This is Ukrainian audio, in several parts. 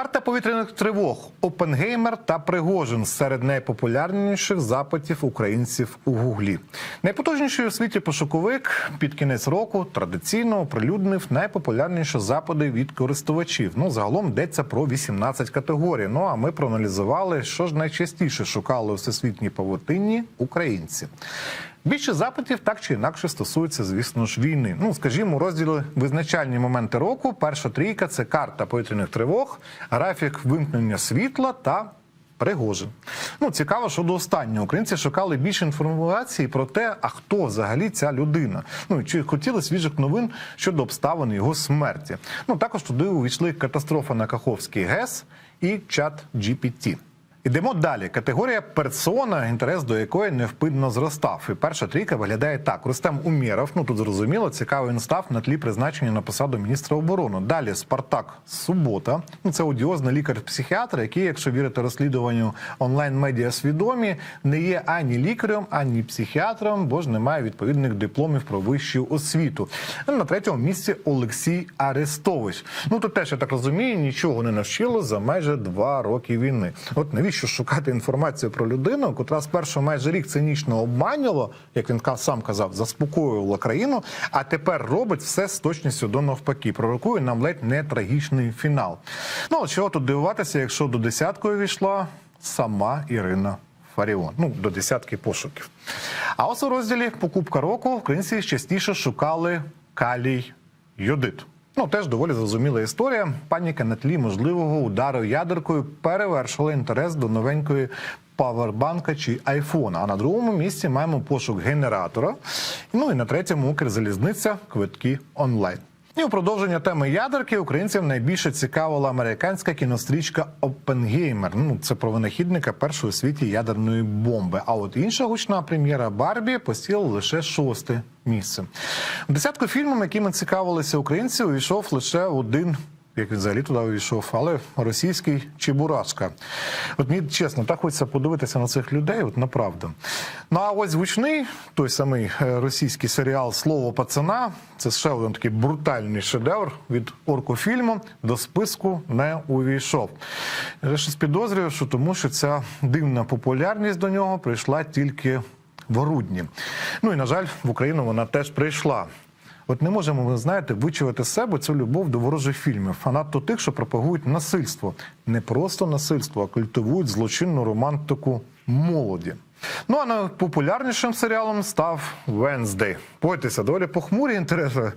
Карта повітряних тривог, Опенгеймер та Пригожин серед найпопулярніших запитів українців у Гуглі. Найпотужніший у світі пошуковик під кінець року традиційно оприлюднив найпопулярніші запити від користувачів. Ну загалом йдеться про 18 категорій. Ну а ми проаналізували, що ж найчастіше шукали у всесвітній павутинні українці. Більше запитів так чи інакше стосується, звісно ж, війни. Ну, скажімо, у розділі визначальні моменти року. Перша трійка це карта повітряних тривог, графік вимкнення світла та. Пригожин. Ну цікаво, що до останнього українці шукали більше інформації про те, а хто взагалі ця людина. Ну чи хотіли свіжих новин щодо обставин його смерті. Ну також туди увійшли катастрофа на Каховський ГЕС і чат GPT. Ідемо далі. Категорія персона, інтерес до якої невпинно зростав. І перша трійка виглядає так: Рустем Умєров, ну тут зрозуміло, цікавий він став на тлі призначення на посаду міністра оборони. Далі Спартак Субота. Ну це одіозний лікар-психіатр, який, якщо вірити розслідуванню онлайн-медіа свідомі, не є ані лікарем, ані психіатром, бо ж не має відповідних дипломів про вищу освіту. На третьому місці Олексій Арестович. Ну тут теж я так розумію, нічого не навчило за майже два роки війни. От навіщо шукати інформацію про людину, котра спершу майже рік цинічно обманювала, як він сам казав, заспокоювала країну, а тепер робить все з точністю до навпаки. Пророкує нам ледь не трагічний фінал. Ну чого тут дивуватися, якщо до десяткою війшла сама Ірина. Фаріон, ну до десятки пошуків. А ось у розділі покупка року українці частіше шукали калій йодит. Ну, теж доволі зрозуміла історія. Паніка на тлі можливого удару ядеркою перевершила інтерес до новенької павербанка чи айфона. А на другому місці маємо пошук генератора. Ну і на третьому Укрзалізниця квитки онлайн. І у продовження теми ядерки українців найбільше цікавила американська кінострічка Опенгеймер. Ну це про винахідника першої у світі ядерної бомби. А от інша гучна прем'єра Барбі посіла лише шосте місце. В десятку фільмів, якими цікавилися українці, увійшов лише один. Як він взагалі туди увійшов, але російський Чебурашка. От мені чесно, так хочеться подивитися на цих людей, от направду. Ну а ось звучний той самий е, російський серіал Слово пацана. Це ще один такий брутальний шедевр від оркофільму до списку не увійшов. Я щось підозрюю, що тому що ця дивна популярність до нього прийшла тільки в грудні. Ну і на жаль, в Україну вона теж прийшла. От не можемо, ви знаєте, вичувати з себе цю любов до ворожих фільмів, а надто тих, що пропагують насильство. Не просто насильство, а культивують злочинну романтику молоді. Ну а найпопулярнішим серіалом став Венздей. Пойтеся, доволі похмурі інтереси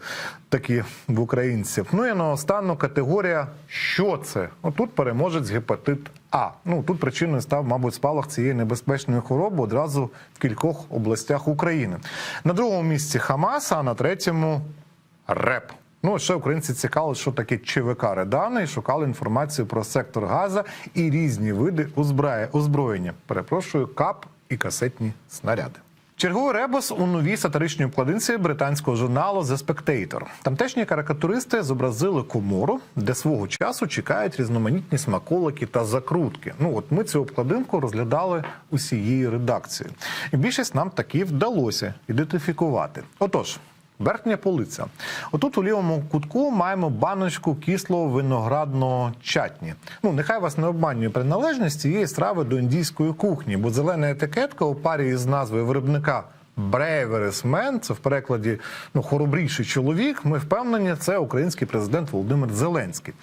такі в українців. Ну і наостанну категорія що це? Отут переможець гепатит А. Ну тут причиною став, мабуть, спалах цієї небезпечної хвороби одразу в кількох областях України. На другому місці Хамас, а на третьому РЕП. Ну, ще українці цікавили, що таке ЧВК Редани, і шукали інформацію про сектор Газа і різні види озброє- озброєння. Перепрошую, кап і касетні снаряди. Черговий ребус у новій сатиричній обкладинці британського журналу The Spectator. Тамтешні карикатуристи зобразили комору, де свого часу чекають різноманітні смаколики та закрутки. Ну от ми цю обкладинку розглядали усієї редакції, І більшість нам таки вдалося ідентифікувати. Отож. Верхня полиця. Отут у лівому кутку маємо баночку кислого виноградного чатні. Ну, нехай вас не обманює приналежність цієї страви до індійської кухні, бо зелена етикетка у парі із назвою виробника Бревересмен, це в перекладі ну, хоробріший чоловік. Ми впевнені, це український президент Володимир Зеленський.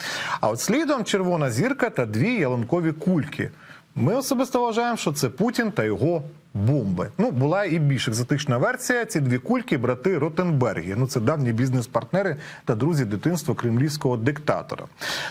А от слідом червона зірка та дві ялинкові кульки. Ми особисто вважаємо, що це Путін та його бомби. Ну була і більш екзотична версія. Ці дві кульки брати Ротенберги. Ну це давні бізнес-партнери та друзі дитинства кремлівського диктатора.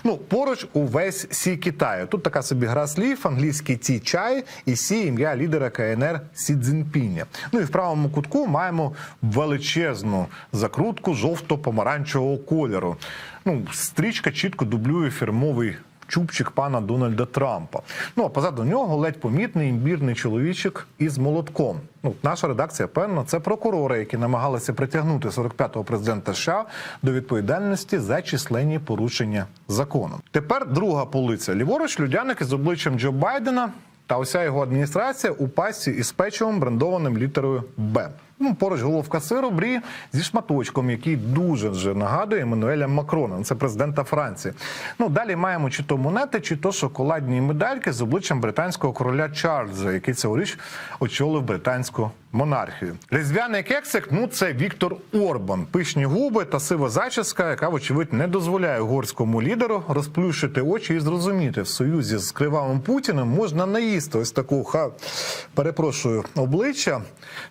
Ну поруч увесь сі Китаю. Тут така собі гра слів, англійський ті чай і сі ім'я лідера КНР Сі Цзіньпіня. Ну і в правому кутку маємо величезну закрутку жовто-помаранчевого кольору. Ну стрічка чітко дублює фірмовий чубчик пана Дональда Трампа. Ну а позаду нього ледь помітний імбірний чоловічок із молотком. Ну, наша редакція певно, це прокурори, які намагалися притягнути 45-го президента США до відповідальності за численні порушення закону. Тепер друга полиця. Ліворуч людяник із обличчям Джо Байдена та уся його адміністрація у пасті із печивом брендованим літерою Б. Ну, поруч головка сиру брі зі шматочком, який дуже вже нагадує Еммануеля Макрона. Ну, Це президента Франції. Ну далі маємо чи то монети, чи то шоколадні медальки з обличчям британського короля Чарльза, який цьогоріч очолив британську монархію. Різдвяний кексик, ну це Віктор Орбан. Пишні губи та сива зачіска, яка, вочевидь, не дозволяє угорському лідеру розплющити очі і зрозуміти, в союзі з кривавим Путіним можна наїсти ось таку ха перепрошую обличчя,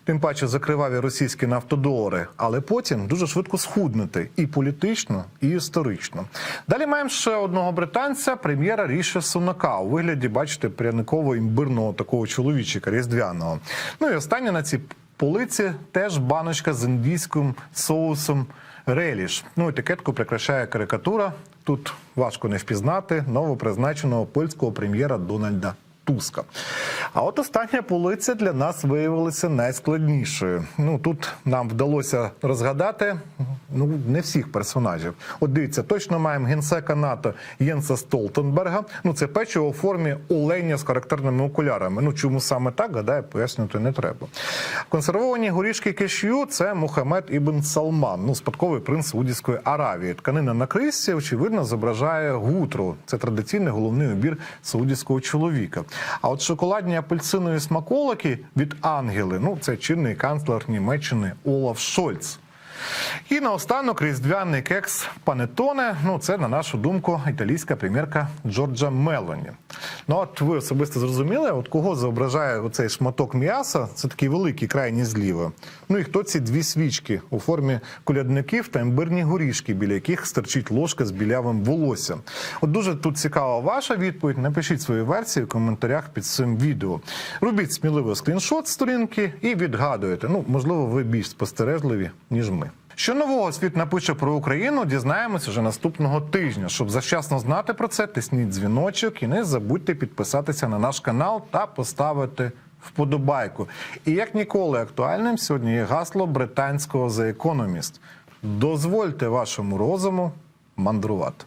тим паче за криваві російські нафтодолари, але потім дуже швидко схуднути і політично, і історично. Далі маємо ще одного британця, прем'єра Ріша Сунака у вигляді, бачите, пряниково імбирного такого чоловічика різдвяного. Ну і останнє на цій полиці теж баночка з індійським соусом. Реліш. Ну, етикетку прикрашає карикатура. Тут важко не впізнати новопризначеного польського прем'єра Дональда Туска. А от остання полиця для нас виявилася найскладнішою. Ну тут нам вдалося розгадати ну не всіх персонажів. От дивіться, точно маємо генсека НАТО Єнса Столтенберга. Ну це печиво у формі оленя з характерними окулярами. Ну чому саме так гадаю, пояснювати не треба. Консервовані горішки кешю це Мухаммед Ібн Салман, ну спадковий принц Саудівської Аравії. Тканина на крисці, очевидно, зображає гутру. Це традиційний головний убір саудівського чоловіка. А от шоколадні апельсинові смаколики від Ангели, ну це чинний канцлер Німеччини Олаф Шольц. І наостанок різдвяний кекс Панетоне. Ну, це, на нашу думку, італійська прем'єрка Джорджа Мелоні. Ну, от ви особисто зрозуміли, от кого зображає оцей шматок м'яса, це такий великий крайній зліва. Ну і хто ці дві свічки у формі колядників та імбирні горішки, біля яких стерчить ложка з білявим волоссям. От дуже тут цікава ваша відповідь. Напишіть свої версії в коментарях під цим відео. Робіть сміливо скріншот сторінки і відгадуєте. Ну, можливо, ви більш спостережливі, ніж ми. Що нового світ напише про Україну, дізнаємося вже наступного тижня. Щоб завчасно знати про це, тисніть дзвіночок і не забудьте підписатися на наш канал та поставити вподобайку. І як ніколи актуальним сьогодні є гасло британського The Economist. Дозвольте вашому розуму мандрувати.